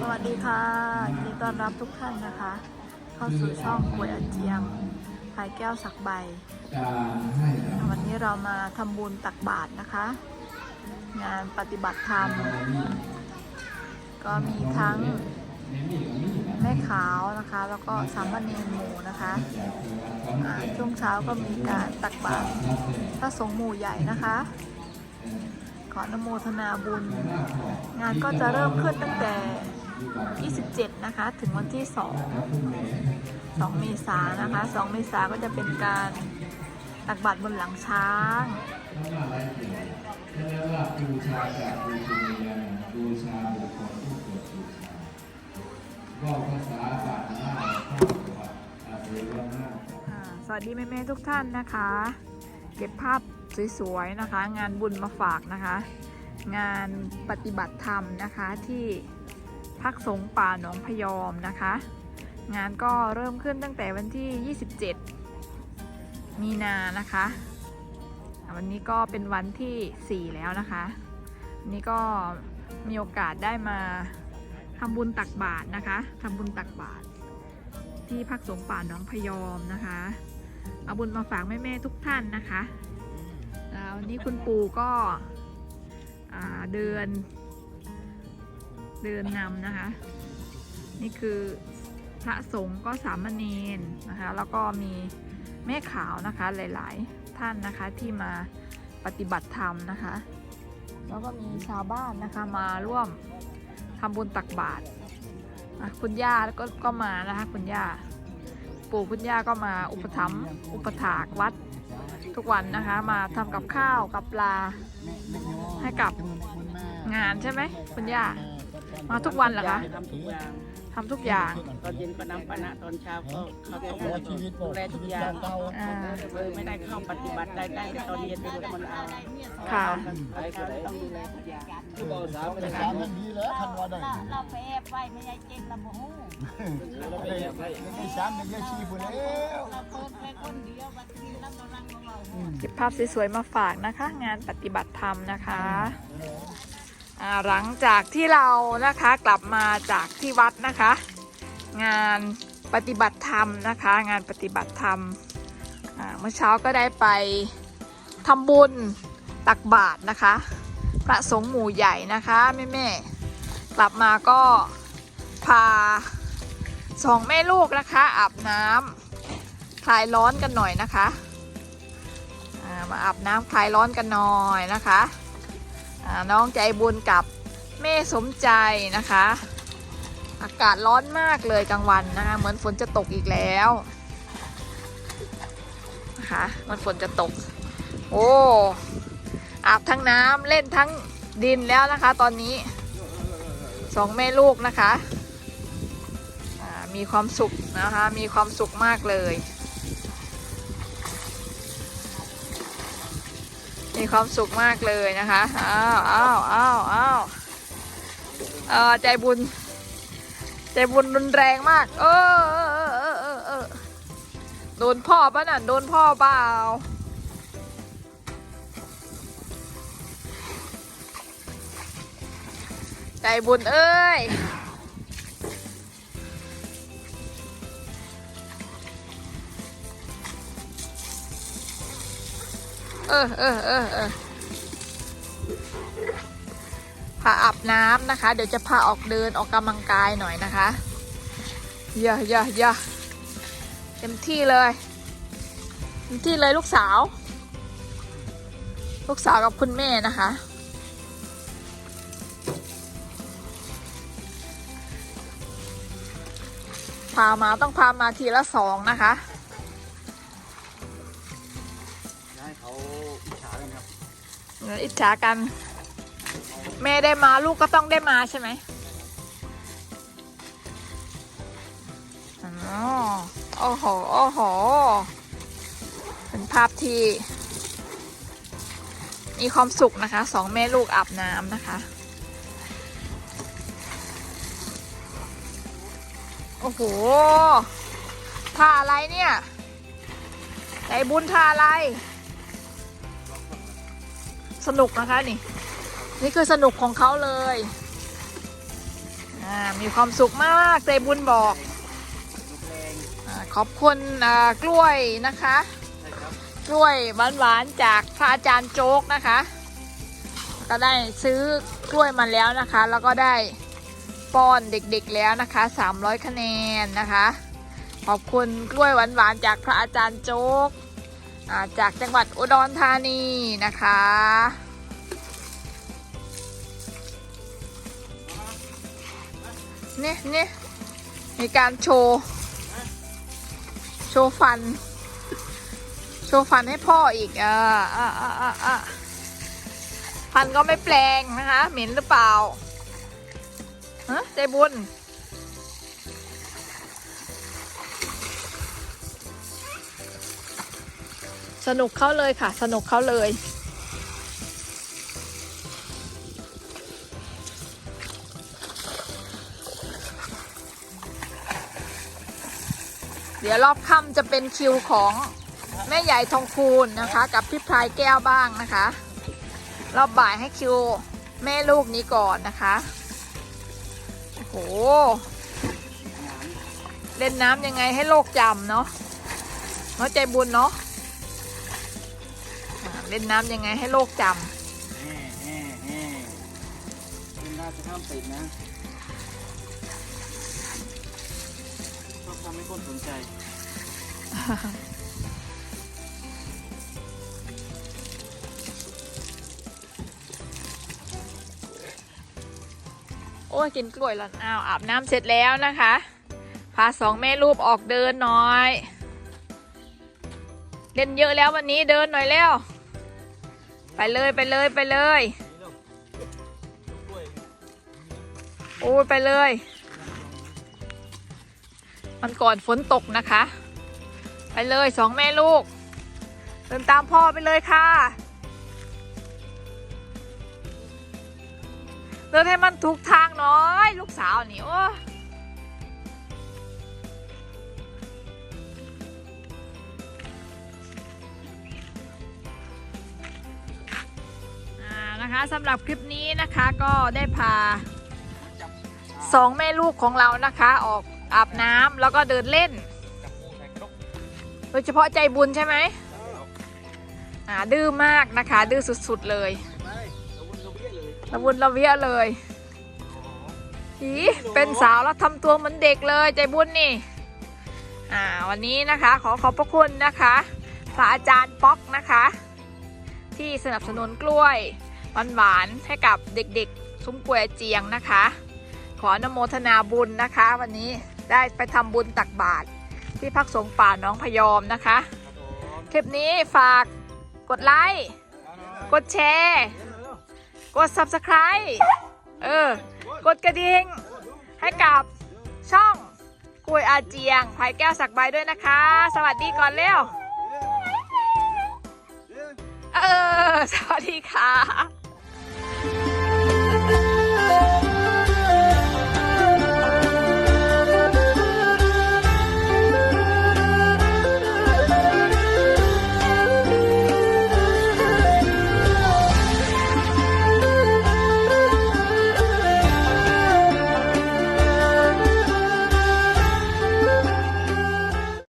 สวัสดีค่ะยินดีต้อนรับทุกท่านนะคะ เข้าสู่ช่องป่วยอาเจียมพายแก้วสักใบ วันนี้เรามาทำบุญตักบาตรนะคะ งานปฏิบัติธรรม ก็มีทั้งแม่ขาวนะคะ แล้วก็สามเณรหมู่นะคะช่วงเช้าก็มีการตักบาตรพระเสด็จพระสงฆ์หมู่ใหญ่นะคะ ขออนุโมทนาบุญ งานก็จะเริ่มขึ้นตั้งแต่ 27 นะคะ ถึงวันที่2พระผู้แม่2เมษายนนะคะ 2 เมษายนก็จะเป็นการตักบาตรบนหลังช้างบูชาจากบูชนียาบูชาบุคคลผู้เกิดบูชาว่าภาษาบาทหน้าข้าววัดอาเสวนาสวัสดีแม่ ๆ ทุกท่านนะคะ เก็บภาพ สวยๆนะคะ งานบุญมาฝากนะคะ งานปฏิบัติธรรมนะคะที่พักสงป่าหนองพยอมนะคะ งานก็เริ่มขึ้นตั้งแต่วันที่ 27 มีนานะคะ วันนี้ก็เป็นวันที่ 4 แล้วนะคะวันนี้ก็มีโอกาสได้มาทำบุญตักบาตรนะคะทำบุญตักบาตรที่พักสงป่าหนองพยอมนะคะ เอาบุญมาฝากแม่ ๆ ทุกท่านนะคะ วันนี้คุณปู่ก็เดิน เดินนำนะคะ นี่คือพระสงฆ์ก็สามเณรนะคะ แล้วก็มีแม่ขาวนะคะหลาย ๆ ท่านนะคะที่มาปฏิบัติธรรมนะคะ แล้วก็มีชาวบ้านนะคะมาร่วมทำบุญตักบาตรคุณย่าก็ก็มานะคะคุณย่าปู่คุณย่าก็มาอุปถัมภ์อุปถากวัด ทุกวันนะคะ มาทำกับข้าวกับปลา ให้กับงานใช่ไหมคุณย่ามาทุกวันเหรอคะทำทุกอย่างทำทุกอย่างตอนเย็นก็น้ำปานะตอนเช้าก็เขาต้องแต่ชีวิตดูแลทุกอย่างอ่าเลยไม่ได้เข้าปฏิบัติได้ได้ตอนเย็นไปดูมันเอาค่ะตอนเช้าต้องดูแลทุกอย่าง แต่สามมันดีแล้วคันว่าได้เราไปแอบไว้ไม่ได้เจงเราบ่ฮู้ได้สามมันเยอะชีพแล้วเราเปิดไปคนเดียวบัดนี้เรากำลังของเราเก็บภาพสวยๆมาฝากนะคะ งานปฏิบัติธรรมนะคะอ่าหลังจากที่เรานะคะกลับมาจากที่วัดนะคะ งานปฏิบัติธรรมนะคะ งานปฏิบัติธรรมอ่าเมื่อเช้าก็ได้ไปทำบุญตักบาตรนะคะ พระสงฆ์หมู่ใหญ่นะคะแม่แม่ๆกลับมาก็พาสองแม่ลูกนะคะอาบน้ำคลายร้อนกันหน่อยนะคะามาอาบน้ำคลายร้อนกันหน่อยนะคะน้องใจบุญกับแม่สมใจนะคะ อากาศร้อนมากเลยกลางวันนะคะเหมือนฝนจะตกอีกแล้วนะคะมันฝนจะตก โอ้ อาบทั้งน้ำเล่นทั้งดินแล้วนะคะ ตอนนี้สองแม่ลูกนะคะมีความสุขนะคะ มีความสุขมากเลย มีความสุขมากเลยนะคะ อ้าวอ้าวอ้าวอ้าวเออใจบุญ ใจบุญรุนแรงมาก เออเออเออเออโดนพ่อปะน่ะ โดนพ่อเปล่า ใจบุญเอ้ยเออเออเออเออพาอาบน้ำนะคะ เดี๋ยวจะพาออกเดินออกกำลังกายหน่อยนะคะเยอะเยอะเยอะเต็มที่เลยเต็มที่เลยลูกสาว ลูกสาวกับคุณแม่นะคะามาต้องพามาทีละสองนะคะให้เขาอิจฉากันครับเดี๋ยวอิจฉากัน แม่ได้มาลูกก็ต้องได้มาใช่ไหมอ๋อโอ้โห โอ้โห เป็นภาพที่ มีความสุขนะคะ สองแม่ลูกอาบน้ำนะคะ โอ้โหท่าอะไรเนี่ยใจบุญท่าอะไร สนุกนะคะนี่ นี่คือสนุกของเขาเลยอ่ามีความสุขมากใจบุญบอกอขอบคุณกล้วยนะคะ กล้วยหวานๆจากพระอาจารย์โจ๊กนะคะ ก็ได้ซื้อกล้วยมาแล้วนะคะ แล้วก็ได้ ป้อนเด็กๆแล้วนะคะ 300 คะแนนนะคะ ขอบคุณกล้วยหวานๆจากพระอาจารย์โจ๊กจากจังหวัดอุดรธานีนะคะ เนี่ยเนี่ยมีการโชว์ โชว์ฟัน โชว์ฟันให้พ่ออีกอ่าอ่าอ่าอ่าอ่าฟันก็ไม่แปลงนะคะ เหม็นหรือเปล่า ฮะใจบุญ สนุกเข้าเลยค่ะ สนุกเข้าเลยเดี๋ยวรอบค่ำจะเป็นคิวของแม่ใหญ่ทองคูณนะคะ กับพี่พลายแก้วบ้างนะคะ รอบบ่ายให้คิวแม่ลูกนี้ก่อนนะคะ โอ้โห เล่นน้ำยังไงให้โลกจำเนาะเนาะใจบุญเนาะเล่นน้ำยังไงให้โลกจำแห่แห่แห่เป็นราชข้ามติดนะชอบทำให้คนสนใจ อ้ยกินกล้วยแล้วอ้าวอาบน้ำเสร็จแล้วนะคะ พาสองแม่ลูกออกเดินหน่อย เล่นเยอะแล้ววันนี้เดินหน่อยแล้ว ไปเลยไปเลยไปเลย โอ้ยไปเลย มันก่อนฝนตกนะคะ ไปเลยสองแม่ลูก เดินตามพ่อไปเลยค่ะเดินให้มันถูกทาง หน้อย ลูกสาวนี่โอ้อ่านะคะสำหรับคลิปนี้นะคะก็ได้พาสองแม่ลูกของเรานะคะออกอาบน้ำแล้วก็เดินเล่น โดยเฉพาะใจบุญใช่ไหมอ่าดื้อมากนะคะ ดื้อสุดๆเลยละวุนละเวียเลย อีเป็นสาวแล้วทำตัวเหมือนเด็กเลยใจบุญนี่ อ่า วันนี้นะคะ ขอขอบพระคุณนะคะพระอาจารย์ป๊อกนะคะ ที่สนับสนุนกล้วยหวานๆให้กับเด็กๆ ซุ้มกล้วยเจียงนะคะ ขอนโมทนาบุญนะคะ วันนี้ได้ไปทำบุญตักบาตรที่พักสงป่าน้องพยอมนะคะ คลิปนี้ฝากกดไลค์ กดแชร์ กด subscribe เออ กดกระดิ่งให้กับช่องกุยอาเจียงภายแก้วสักใบด้วยนะคะ สวัสดีก่อนเร็ว เออ สวัสดีค่ะ